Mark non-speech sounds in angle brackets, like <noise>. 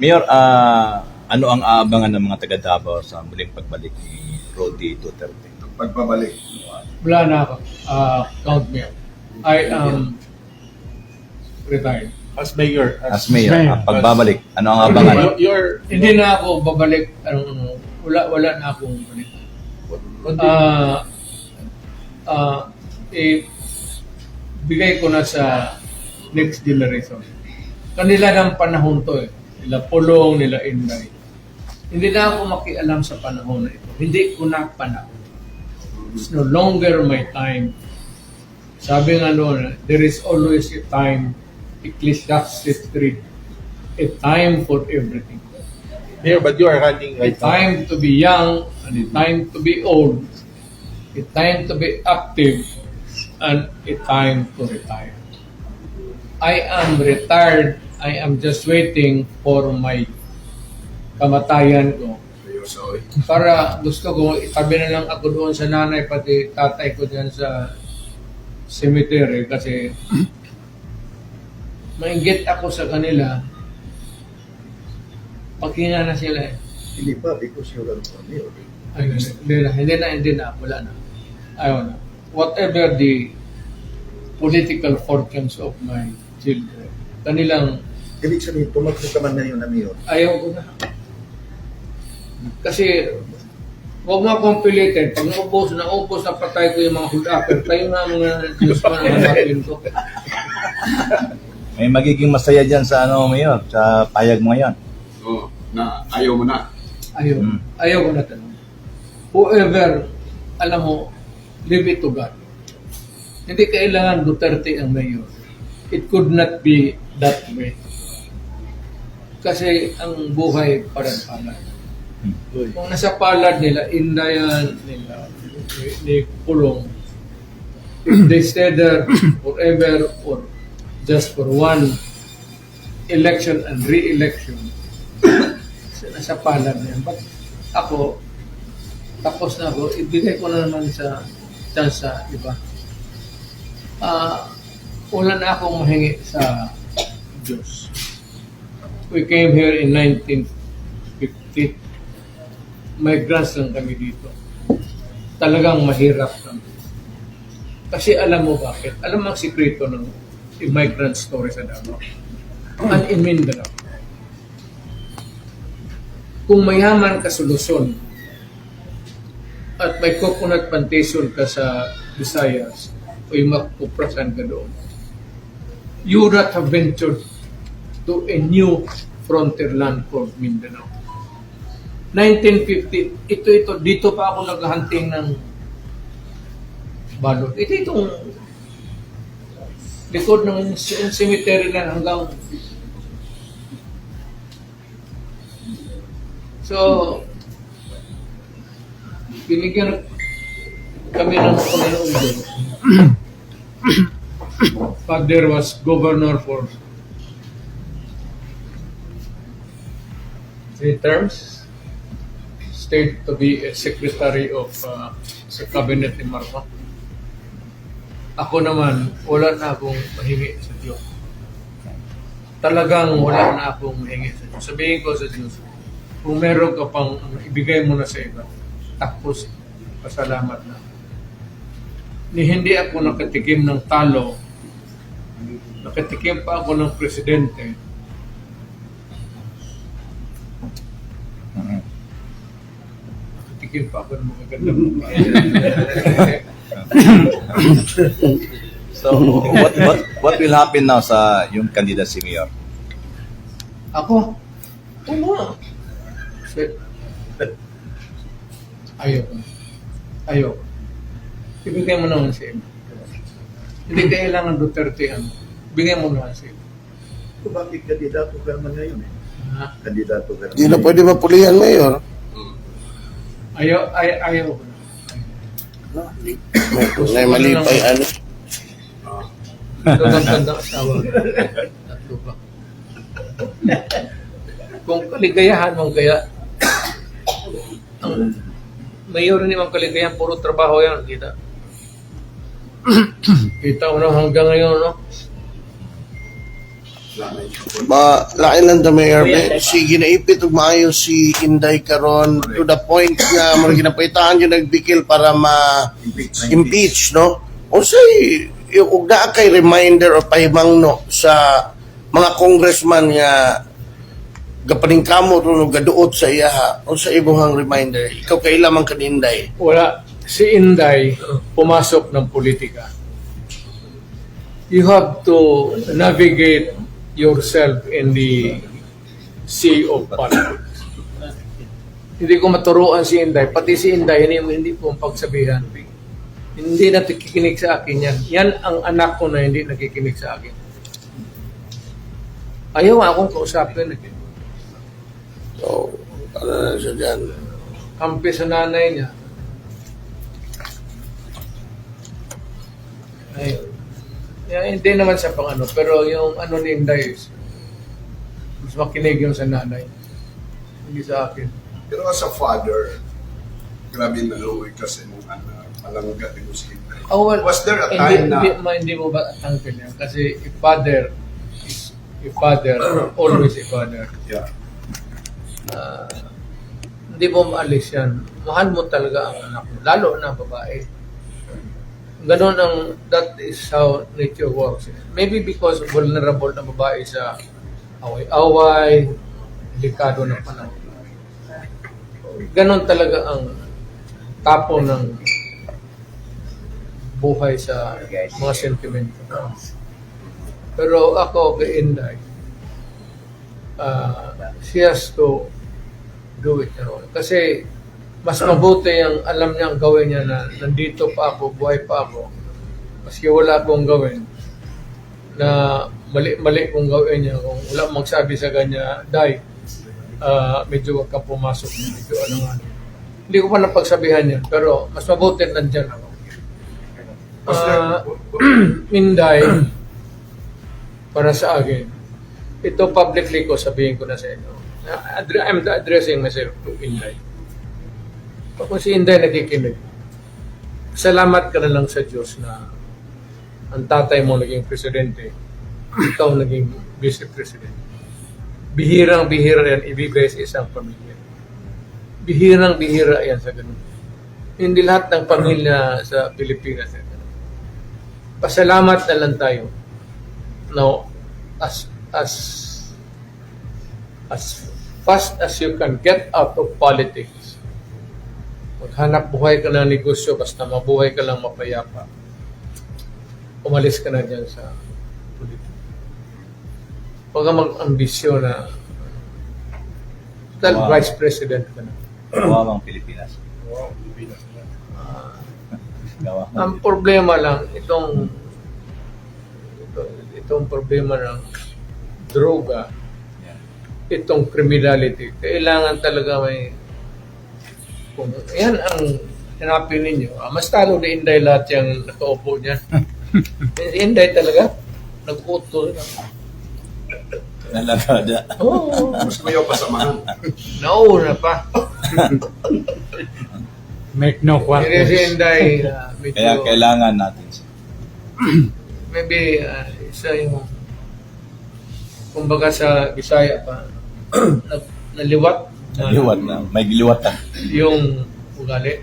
Mayor, ah, ano ang aabangan ng mga taga Davao sa muling pagbalik ni Rodi Duterte? Pagpabalik. Wala na ako. Uh, count me out. I am retired. As mayor. As Mayor, ang pagbabalik, ano ang aabangan? You're, you're Hindi na ako babalik. Ano, wala, wala na akong balik. Ah, ah, eh, bigay ko na sa next generation. Kanila ng panahon to eh. Nila Pulong, nila Inday. Hindi na ako makialam sa panahon na ito. Hindi ko na panahon. It's no longer my time. Sabi nga noon, there is always a time, Ecclesiastes 3, a time for everything. mayor, but you are running A right now. time to be young and a time to be old. A time to be active and a time to retire. I am retired. I am just waiting for my kamatayan ko. Para gusto ko, itabi na lang ako doon sa nanay pati tatay ko dyan sa cemetery kasi maingit ako sa kanila. Paghinga na sila eh. Hindi pa, because you're a mayor. Ay, hindi na, hindi na, hindi na, wala na. Ayaw na. Whatever the political fortunes of my children, kanilang Ibig sabihin, tumakbo ka man ngayon na mayor. ayaw ko na. Kasi, huwag mo akong pilitin. Pag naubos, naubos na patay ko yung mga hulapper, kayo nga mga Diyos ko na hanapin ko. May magiging masaya dyan sa ano, Mayor, sa payag mo ngayon. Oo, na ayaw mo na. Ayaw. Hmm. Ayaw ko na tanong. Whoever, alam mo, leave it to God. Hindi kailangan Duterte ang mayor. It could not be that way. Kasi ang buhay parang-parang. Kung nasa palad nila, Indayan, nila, ni, if they stay there forever or just for one election and re-election, <clears throat> nasa palad na yan. But ako, tapos na ako, ibigay ko na naman sa chance sa iba. Ah, wala na akong mahingi sa Diyos. We came here in 1950. Migrants lang kami dito. Talagang mahirap kami. Kasi alam mo bakit? Alam mo ang sikreto ng immigrant story sa Davao? Ang in Mindanao. Kung mayaman ka sa Luzon at may coconut plantation ka sa Visayas o yung makuprasan ka doon, you would not have ventured to a new frontier land called Mindanao. 1950, ito, ito, dito pa ako naghahunting ng balot. Ito itong likod ng cemetery na hanggang So, binigyan kami ng Panginoon Diyos. <coughs> Father was governor for three terms. Stayed to be a secretary of uh, sa cabinet ni Marcos. Ako naman, wala na akong mahingi sa Diyos. Talagang wala na akong mahingi sa Diyos. Sabihin ko sa Diyos, kung meron ka pang ano, ibigay mo na sa iba, tapos pasalamat na. Ni hindi ako nakatikim ng talo, nakatikim pa ako ng presidente, nakatikim pa ako ng mga gandang babae. So, what, what, what will happen now sa yung candidacy, Mayor? Ako? Oo nga. Shit. Ayaw ko. Ayaw ko. Ibigay mo naman sa iba. Hindi kailangan Duterte ang bigay mo naman sa iba. Kung bakit kandidato ka naman ngayon eh? Ha? Kandidato ka Hindi na naman. pwede mapulihan, Mayor. Ayaw, ay, ayaw ko na. May, mali pa yung ano. Ito ang tanda asawa. Tatlo pa. Kung kaligayahan mong kaya, ang mayor ni mong kaligayahan, puro trabaho yan, kita. Kita mo na hanggang ngayon, no? Ma, lain lang the mayor. Eh, si ginaipit ug maayo si Inday karon to the point nga mo ginapaitaan yung nagbikil para ma impeach no. Unsay ug naa kay reminder o pahimangno sa mga congressman nga gapaningkamo ron ug gaduot sa iyaha. Unsa imuhang reminder? Ikaw kay lamang kaninday. Wala. Si Inday pumasok ng politika. You have to navigate yourself in the sea of politics. Hindi ko maturuan si Inday. Pati si Inday, hindi, hindi ko pagsabihan. Hindi na nakikinig sa akin yan. Yan ang anak ko na hindi nakikinig sa akin. Ayaw nga akong kausapin. So, ano na siya dyan? kampi sa nanay niya. Ay, yeah, hindi naman siya pang ano, pero yung ano ni Inday is, mas makinig yung sa nanay. Hindi sa akin. Pero as a father, grabe na luwi kasi nung anak, malangga din mo si Inday. Oh, well, Was there a hindi, time na- Hindi, ma, hindi mo ba tangkil yan? Kasi a father is a father, <clears throat> always a father. Yeah. Ah, hindi mo maalis yan. Mahal mo talaga ang anak mo, lalo na babae. Ganon ang, that is how nature works. Maybe because vulnerable na babae sa away-away, delikado na panahon. Ganon talaga ang tapo ng buhay sa mga sentimento. Pero ako, kay Inday, uh, she has to do it her own. Kasi mas mabuti ang alam niya ang gawin niya na nandito pa ako, buhay pa ako. Maski wala akong gawin na mali-mali kong gawin niya. Kung wala magsabi sa kanya, Day, ah, medyo wag ka pumasok. Medyo ano nga. Hindi ko pa napagsabihan yan, pero mas mabuti nandyan ako. Ah, <clears throat> Inday, para sa akin, ito publicly ko sabihin ko na sa inyo. I'm addressing myself to Inday. Kung si Inday nakikinig, salamat ka na lang sa Diyos na ang tatay mo naging presidente, ikaw naging vice president. Bihirang bihira yan ibigay sa isang pamilya. Bihirang bihira yan sa ganun. Hindi lahat ng pamilya sa Pilipinas. Pasalamat na lang tayo. No, as as as fast as you can get out of politics. Maghanap buhay ka ng negosyo basta mabuhay ka lang mapayapa. Umalis ka na dyan sa politika. Huwag kang mag-ambisyon na dahil Wow. vice president ka na. Kawawang Pilipinas. Gawa. Ang problema lang, itong ito, itong problema ng droga, itong criminality, kailangan talaga may kung yan ang hanapin ninyo. Ah, mas talo ni Inday lahat yung nakaupo niya. <laughs> Inday talaga, nag-uto na. Nalagada. Oo, Mas mayaw pa samahan. nauna pa. Make no Pero si Inday, ah, medyo, Kaya kailangan natin siya. <clears throat> maybe ah, isa yung kumbaga sa Bisaya pa, <clears throat> na, naliwat. Na- Liwat na. May liwatan. yung ugali.